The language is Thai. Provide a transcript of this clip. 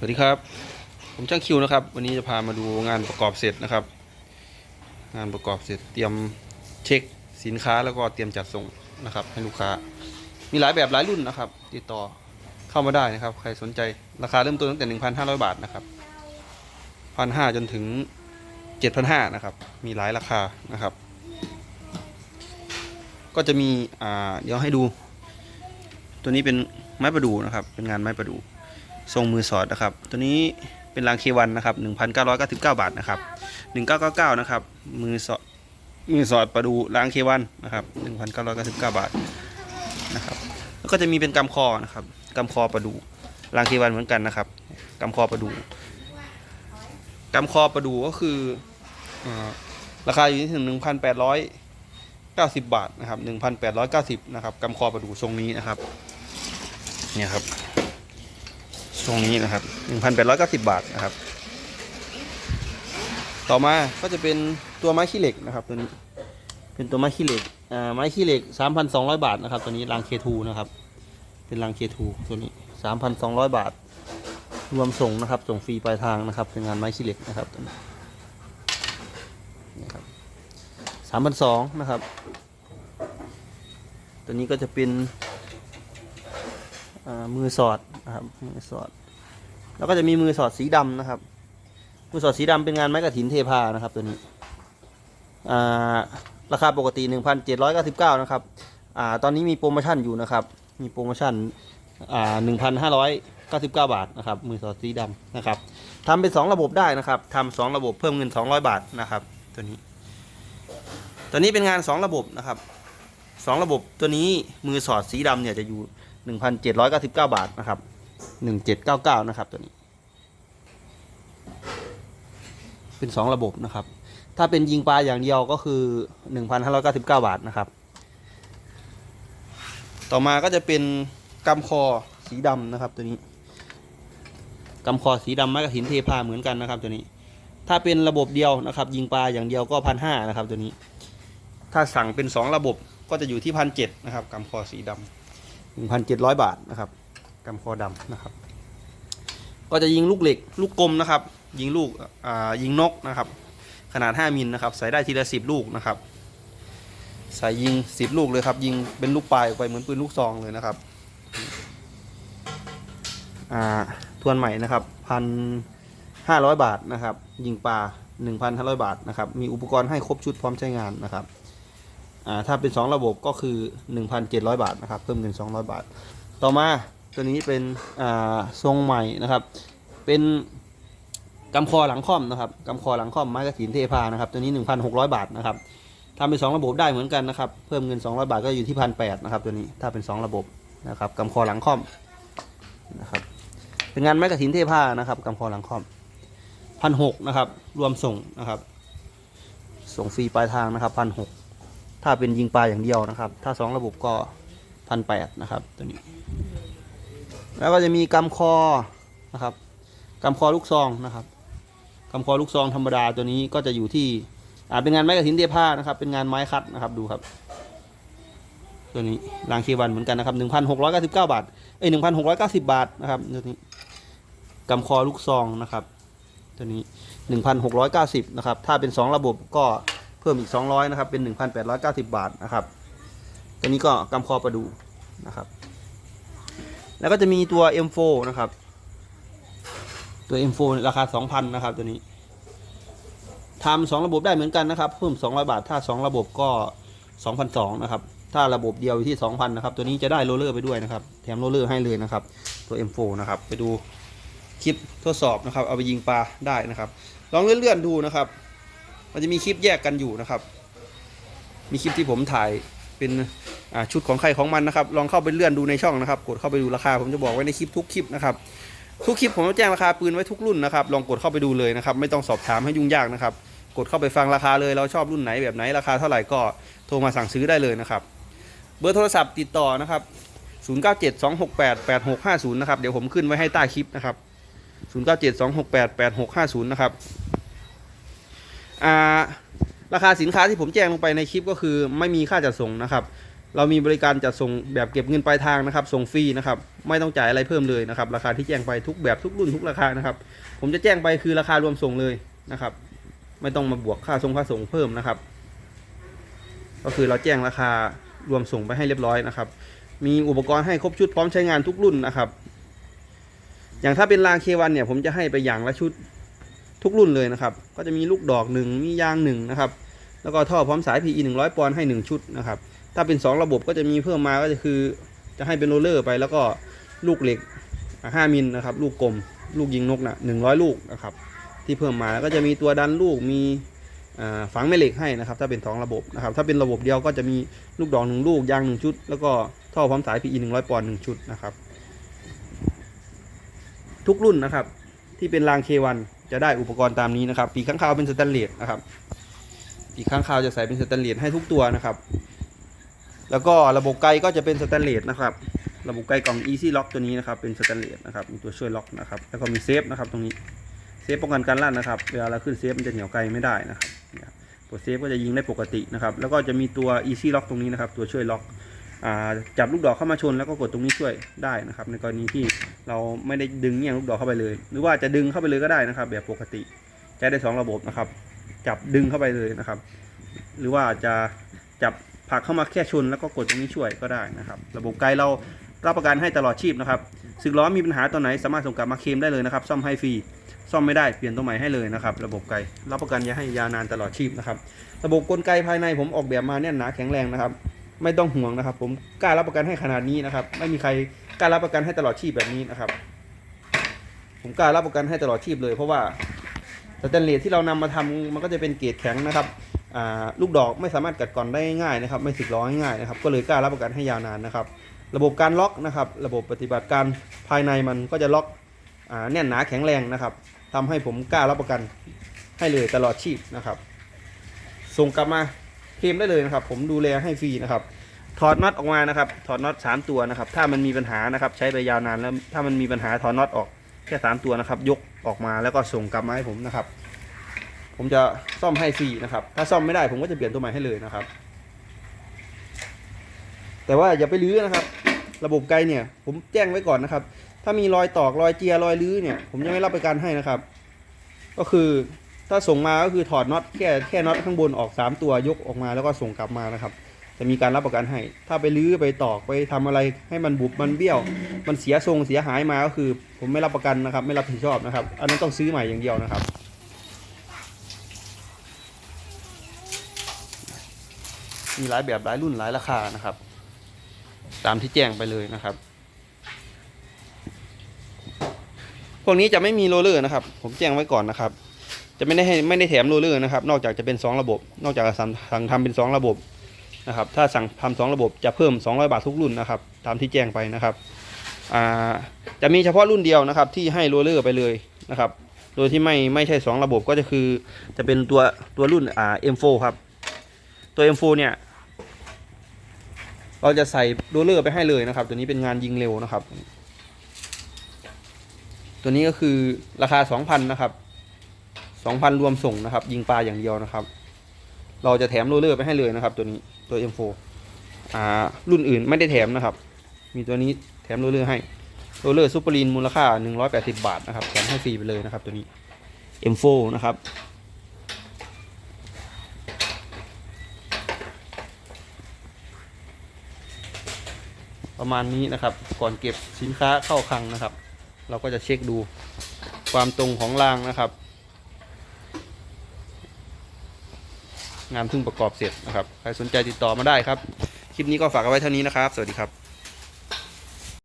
สวัสดีครับ ผมช่างคิวนะครับ วันนี้จะพามาดูงานประกอบเสร็จนะครับ งานประกอบเสร็จเตรียมเช็คสินค้าแล้วก็เตรียมจัดส่งนะครับ ให้ลูกค้า มีหลายแบบหลายรุ่นนะครับ ติดต่อเข้ามาได้นะครับ ใครสนใจราคาเริ่มต้นตั้งแต่ 1,500 บาทนะครับ1,500จนถึง 7,500นะครับ มีหลายราคานะครับ ก็จะมีอ่าเดี๋ยวให้ดู ตัวนี้เป็นไม้ประดูนะครับ เป็นงานไม้ประดู ทรงมือสอดนะครับ ตัวนี้เป็นรางเควันนะครับ1,999 บาทนะครับ1999นะครับมือสอดมือสอดประดูรางเควันนะครับ1,999 บาทนะครับแล้วก็จะมีเป็นกำคอนะครับกำคอประดูรางเควันเหมือนกันนะครับกำคอประดูกำคอประดูก็คืออราคาอยู่ที่ถึง1,890บาทนะครับ1,890นะครับกำคอประดูทรงนี้นะครับ เนี่ยครับ ตรงนี้นะครับ1,890 บาทนะครับ ต่อมาก็จะเป็นตัวไม้ขี้เหล็กนะครับตัวนี้เป็นตัวไม้ขี้เหล็กอ่าไม้ขี้เหล็ก 3,200 บาทนะครับ ตัวนี้รางเคทูนะครับ เป็นรางเคทูตัวนี้ 3,200 บาท รวมส่งนะครับ ส่งฟรีปลายทางนะครับ เป็นงานไม้ขี้เหล็กนะครับตัวนี้นะครับ3,200นะครับ ตัวนี้ก็จะเป็นอ่ามือสอดนะครับมือสอด แล้วก็จะมีมือสอดสีดำนะครับ มือสอดสีดำเป็นงานไม้กระถินเทพานะครับตัวนี้อ่าราคาปกติ 1,799 นะครับอ่าตอนนี้มีโปรโมชั่นอยู่นะครับ มีโปรโมชั่นอ่า1,599 บาทนะครับ มือสอดสีดำนะครับทำเป็น 2 ระบบได้นะครับทำสองระบบเพิ่มเงิน 200 บาทนะครับ ตัวนี้ ตัวนี้เป็นงาน 2 ระบบนะครับสองระบบตัวนี้มือสอดสีดำเนี่ยจะอยู่ 1,799 บาทนะครับ 1799นะครับตัวนี้ เป็น2ระบบนะครับ ถ้าเป็นยิงปลาอย่างเดียวก็คือ1,599บเก้าบาทนะครับ ต่อมาก็จะเป็นกำคอสีดำนะครับตัวนี้กำคอสีดำไม้กระถินเทพาเหมือนกันนะครับตัวนี้ ถ้าเป็นระบบเดียวนะครับ ยิงปลาอย่างเดียวก็พันห้านะครับตัวนี้ ถ้าสั่งเป็น2ระบบก็จะอยู่ที่พันเจ็ดนะครับกำคอสีดำ1,700บาทนะครับ กำคอดำนะครับ ก็จะยิงลูกเหล็กลูกกลมนะครับ ยิงลูกอ่ายิงนกนะครับ ขนาด 5มิลนะครับ ใส่ได้ทีละ 10 ลูกนะครับ ใส่ยิง 10 ลูกเลยครับ ยิงเป็นลูกปลายออกไปเหมือนปืนลูกซองเลยนะครับอ่าทวนใหม่นะครับพันห้าร้อยบาทนะครับ ยิงปลา1,500บาทนะครับ มีอุปกรณ์ให้ครบชุดพร้อมใช้งานนะครับถ้าเป็น 2 ระบบก็คือ 1,700 บาทนะครับ เพิ่มเงิน200 บาท ต่อมา ตัวนี้เป็นอ่าทรงใหม่นะครับ เป็นกำคอหลังค่อมนะครับกำคอหลังค่อมไม้กระถินเทพานะครับ ตัวนี้ 1,600 บาทนะครับทำเป็น 2 ระบบได้เหมือนกันนะครับ เพิ่มเงิน 200 บาทก็อยู่ที่1 8 0 0นะครับ ตัวนี้ถ้าเป็น 2 ระบบนะครับกำคอหลังค่อมนะครับ เป็นงานไม้กระถินเทพานะครับกำคอหลังค่อมพันหนะครับ รวมส่งนะครับ ส่งฟรีปลายทางนะครับพันหถ้าเป็นยิงปลาอย่างเดียวนะครับ ถ้าสองระบบก็พันแปดนะครับ ตัวนี้ แล้วก็จะมีกำคอนะครับกำคอลูกซองนะครับกำคอลูกซองธรรมดาตัวนี้ก็จะอยู่ที่อ่าเป็นงานไม้กระถินเทผ้านะครับ เป็นงานไม้คัดนะครับดูครับ ตัวนี้รางเควันเหมือนกันนะครับหนึ่งพันหกร้อยเก้าสิบเก้าบาทเอ้ยหนึ่งพันหกร้อยเก้าสิบบาทนะครับตัวนี้กำคอลูกซองนะครับ ตัวนี้หนึ่งพันหกร้อยเก้าสิบนะครับถ้าเป็นสองระบบก็เพิ่มอีก200นะครับเป็น1,890บาทนะครับตัวนี้ก็กำคอประดูนะครับ แล้วก็จะมีตัว M4 นะครับ ตัว M4 ราคา 2,000 นะครับ ตัวนี้ทำสองระบบได้เหมือนกันนะครับ เพิ่ม 200 บาท ถ้า 2 ระบบก็ 2,200 นะครับ ถ้าระบบเดียวอยู่ที่ 2,000 นะครับ ตัวนี้จะได้โรลเลอร์ไปด้วยนะครับ แถมโรลเลอร์ให้เลยนะครับ ตัว M4 นะครับ ไปดูคลิปทดสอบนะครับ เอาไปยิงปลาได้นะครับ ลองเลื่อนๆดูนะครับ มันจะมีคลิปแยกกันอยู่นะครับ มีคลิปที่ผมถ่ายเป็น ชุดของใครของมันนะครับ ลองเข้าไปเลื่อนดูในช่องนะครับ กดเข้าไปดูราคา ผมจะบอกไว้ในคลิปทุกคลิปนะครับ ทุกคลิปผมจะแจ้งราคาปืนไว้ทุกรุ่นนะครับ ลองกดเข้าไปดูเลยนะครับ ไม่ต้องสอบถามให้ยุ่งยากนะครับ กดเข้าไปฟังราคาเลย เราชอบรุ่นไหนแบบไหนราคาเท่าไหร่ก็โทรมาสั่งซื้อได้เลยนะครับ เบอร์โทรศัพท์ติดต่อนะครับ 0972688650 นะครับ เดี๋ยวผมขึ้นไว้ให้ใต้คลิปนะครับ 0972688650 นะครับ อ่าราคาสินค้าที่ผมแจ้งลงไปในคลิปก็คือไม่มีค่าจัดส่งนะครับ เรามีบริการจัดส่งแบบเก็บเงินปลายทางนะครับ ส่งฟรีนะครับ ไม่ต้องจ่ายอะไรเพิ่มเลยนะครับ ราคาที่แจ้งไปทุกแบบทุกรุ่นทุกราคานะครับ ผมจะแจ้งไปคือราคารวมส่งเลยนะครับ ไม่ต้องมาบวกค่าส่งค่าส่งเพิ่มนะครับ ก็คือเราแจ้งราคารวมส่งไปให้เรียบร้อยนะครับ มีอุปกรณ์ให้ครบชุดพร้อมใช้งานทุกรุ่นนะครับ อย่างถ้าเป็นรางเควันเนี่ย ผมจะให้ไปอย่างละชุดทุกรุ่นเลยนะครับ ก็จะมีลูกดอกหนึ่งมียางหนึ่งนะครับ แล้วก็ท่อพร้อมสาย PE 100ปอนด์ให้ 1 ชุดนะครับ ถ้าเป็น 2 ระบบก็จะมีเพิ่มมาก็จะคือ จะให้เป็นโรลเลอร์ไปแล้วก็ลูกเหล็ก 5 มิลนะครับ ลูกกลม ลูกยิงนกนะ100 ลูกนะครับ ที่เพิ่มมาแล้วก็จะมีตัวดันลูกมีฝังแม่เหล็กให้นะครับ ถ้าเป็น 2 ระบบนะครับ ถ้าเป็นระบบเดียวก็จะมีลูกดอกหนึ่งลูกยางหนึ่งชุด แล้วก็ท่อพร้อมสาย PE 100 ปอนด์หนึ่งชุดนะครับ ทุกรุ่นนะครับ ที่เป็นรางเควันจะได้อุปกรณ์ตามนี้นะครับปีกข้างคาวเป็นสแตนเลสนะครับปีกข้างคาวจะใส่เป็นสแตนเลสให้ทุกตัวนะครับ แล้วก็ระบบไกลก็จะเป็นสแตนเลสนะครับ ระบบไกลกล่อง Easy Lock ตัวนี้นะครับ เป็นสแตนเลสนะครับ มีตัวช่วยล็อกนะครับ แล้วก็มีเซฟนะครับตรงนี้ เซฟป้องกันการลั่นนะครับ เวลาเราขึ้นเซฟมันจะเหนียวไกลไม่ได้นะครับเนี่ยตัวเซฟก็จะยิงได้ปกตินะครับ แล้วก็จะมีตัว Easy Lock ตรงนี้นะครับ ตัวช่วยล็อกจับลูกดอกเข้ามาชนแล้วก็กดตรงนี้ช่วยได้นะครับ ในกรณีที่เราไม่ได้ดึงเงี้ยงลูกดอกเข้าไปเลย หรือว่าจะดึงเข้าไปเลยก็ได้นะครับ แบบปกติใช้ได้สองระบบนะครับ จับดึงเข้าไปเลยนะครับ หรือว่าจะจับ ผลักเข้ามาแค่ชนแล้วก็กดตรงนี้ช่วยก็ได้นะครับ ระบบไกลเรารับประกันให้ตลอดชีพนะครับสึกล้อมีปัญหาตัวไหนสามารถส่งกลับมาเคลมได้เลยนะครับ ซ่อมให้ฟรี ซ่อมไม่ได้เปลี่ยนตัวใหม่ให้เลยนะครับ ระบบไกลรับประกันยาให้ยาวนานตลอดชีพนะครับ ระบบกลไกภายในผมออกแบบมาแน่นหนาแข็งแรงนะครับ ไม่ต้องห่วงนะครับ ผมกล้ารับประกันให้ขนาดนี้นะครับ ไม่มีใครกล้ารับประกันให้ตลอดชีพแบบนี้นะครับ ผมกล้ารับประกันให้ตลอดชีพเลย เพราะว่าสแตนเลสที่เรานำมาทำมันก็จะเป็นเกรดแข็งนะครับ ลูกดอกไม่สามารถกัดกร่อนได้ง่ายนะครับ ไม่สึกล้อง่ายนะครับ ก็เลยกล้ารับประกันให้ยาวนานนะครับ ระบบการล็อกนะครับ ระบบปฏิบัติการภายในมันก็จะล็อกแน่นหนาแข็งแรงนะครับทำให้ผมกล้ารับประกันให้เลยตลอดชีพนะครับ ส่งกลับมาเคลมได้เลยนะครับ ผมดูแลให้ฟรีนะครับ ถอดน็อตออกมานะครับ ถอดน็อตสามตัวนะครับ ถ้ามันมีปัญหานะครับ ใช้ไปยาวนานแล้วถ้ามันมีปัญหาถอดน็อตออกแค่สามตัวนะครับ ยกออกมาแล้วก็ส่งกลับมาให้ผมนะครับ ผมจะซ่อมให้ฟรีนะครับ ถ้าซ่อมไม่ได้ผมก็จะเปลี่ยนตัวใหม่ให้เลยนะครับ แต่ว่าอย่าไปลื้อนะครับ ระบบไกลเนี่ย ผมแจ้งไว้ก่อนนะครับ ถ้ามีรอยตอกรอยเจียรอยลื้อเนี่ย ผมยังไม่รับประกันให้นะครับ ก็คือถ้าส่งมาก็คือถอดน็อตแค่แค่น็อตข้างบนออก 3 ตัวยกออกมาแล้วก็ส่งกลับมานะครับ จะมีการรับประกันให้ ถ้าไปลื้อไปตอกไปทำอะไรให้มันบุบมันเบี้ยว มันเสียทรงเสียหายมาก็คือ ผมไม่รับประกันนะครับ ไม่รับผิดชอบนะครับ อันนั้นต้องซื้อใหม่อย่างเดียวนะครับ มีหลายแบบหลายรุ่นหลายราคานะครับ ตามที่แจ้งไปเลยนะครับ พวกนี้จะไม่มีโรลเลอร์นะครับ ผมแจ้งไว้ก่อนนะครับ จะไม่ได้ให้ไม่ได้แถมโรลเลอร์นะครับ นอกจากจะเป็น 2 ระบบ นอกจากสั่งงทำเป็น 2 ระบบนะครับ ถ้าสั่งทำสองระบบจะเพิ่ม 200 บาททุกรุ่นนะครับ ตามที่แจ้งไปนะครับจะมีเฉพาะรุ่นเดียวนะครับ ที่ให้โรลเลอร์ไปเลยนะครับ โดยที่ไม่ไม่ใช่ 2 ระบบก็จะคือจะเป็นตัวตัวรุ่นอ่า M4 ครับ ตัว M4 เนี่ย เราจะใส่โรเลอร์ไปให้เลยนะครับ ตัวนี้เป็นงานยิงเร็วนะครับ ตัวนี้ก็คือราคา 2,000 นะครับ 2,000 รวมส่งนะครับ ยิงปลาอย่างเดียวนะครับ เราจะแถมโรเลอร์ไปให้เลยนะครับ ตัวนี้ตัว M4 อ่ารุ่นอื่นไม่ได้แถมนะครับ มีตัวนี้แถมโรเลอร์ให้โรเลอร์ซูเปอร์ลีนมูลค่า 180 บาทนะครับแถมให้ฟรีไปเลยนะครับตัวนี้ M4 นะครับ ประมาณนี้นะครับ ก่อนเก็บสินค้าเข้าคลังนะครับ เราก็จะเช็คดูความตรงของรางนะครับ งานเพิ่งประกอบเสร็จนะครับ ใครสนใจติดต่อมาได้ครับ คลิปนี้ก็ฝากเอาไว้เท่านี้นะครับ สวัสดีครับ